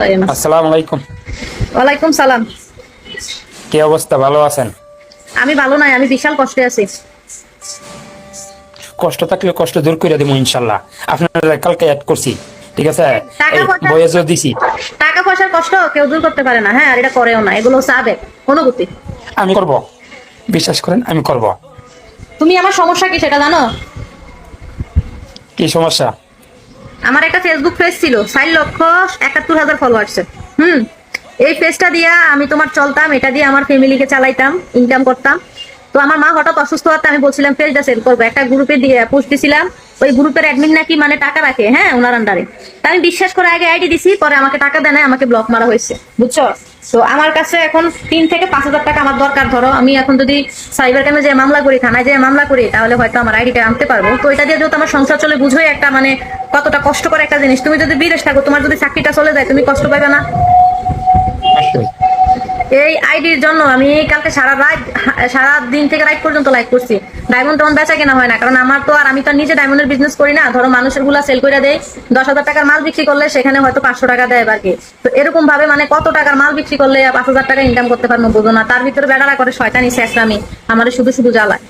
আসসালামু আলাইকুম। ওয়ালাইকুম সালাম। কি অবস্থা? ভালো আছেন? আমি ভালো নাই আমি বিশাল কষ্টে আছি। কষ্ট থাকলে কষ্ট দূর করে দেবো ইনশাল্লাহ। আপনারা কালকে অ্যাড করছি ঠিক আছে? বয়েজও দিছি। টাকা পয়সার কষ্ট কেউ দূর করতে পারে না হ্যাঁ আর এটা করেও না এগুলো অনুভূতি। আমি করব। বিশ্বাস করেন আমি করব। তুমি আমার সমস্যা কি সেটা জানো? কি সমস্যা? আমার একটা ফেসবুক পেজ ছিল চার লক্ষ একাত্তর হাজার ফলোয়ার্সের হুম, এই পেজটা দিয়া আমি তোমার চলতাম, এটা দিয়ে আমার ফ্যামিলিকে চালাইতাম ইনকাম করতাম। তো আমার মা হঠাৎ অসুস্থ হতে আমি বলছিলাম পেজটা সেল করব। একটা গ্রুপে দিয়ে পোস্ট দিছিলাম, ওই গ্রুপের অ্যাডমিন নাকি মানে টাকা রাখে হ্যাঁ ওনার আন্ডারে তা আমি বিশ্বাস করে আগে আইডি দিছি, পরে আমাকে টাকা দেয় আমাকে ব্লক মারা হয়েছে, বুঝছ? তো আমার কাছে এখন তিন থেকে পাঁচ হাজার টাকা আমার দরকার, ধরো আমি এখন যদি সাইবার ক্রাইমে যে মামলা করি, থানায় যে মামলা করি, তাহলে হয়তো আমার আইডিটা আনতে পারব। তো এটা দিয়ে যেহেতু আমার সংসার চলে, বুঝোই একটা মানে কতটা কষ্ট করে একটা জিনিস। তুমি যদি বিদেশ থাকো, তোমার যদি চাকরিটা চলে যায়, তুমি কষ্ট পাবে না? এই আইডির জন্য আমি কালকে সারা রাত, সারা দিন থেকে রাত পর্যন্ত লাইক করছি। ডায়মন্ড তেমন বেচা কেনা হয় না, কারণ আমার তো আর আমি তো নিজে ডায়মন্ডের বিজনেস করি না। ধরো মানুষেরগুলা সেল করে দেয়, দশ হাজার টাকার মাল বিক্রি করলে সেখানে হয়তো পাঁচশো টাকা দেয় এবার কি। তো এরকম ভাবে মানে কত টাকার মাল বিক্রি করলে পাঁচ হাজার টাকা ইনকাম করতে পারব, বোঝো না। তার ভিতরে বেড়ারা করে শয়তানি শেষ আমি আমার শুধু শুধু জ্বালায়।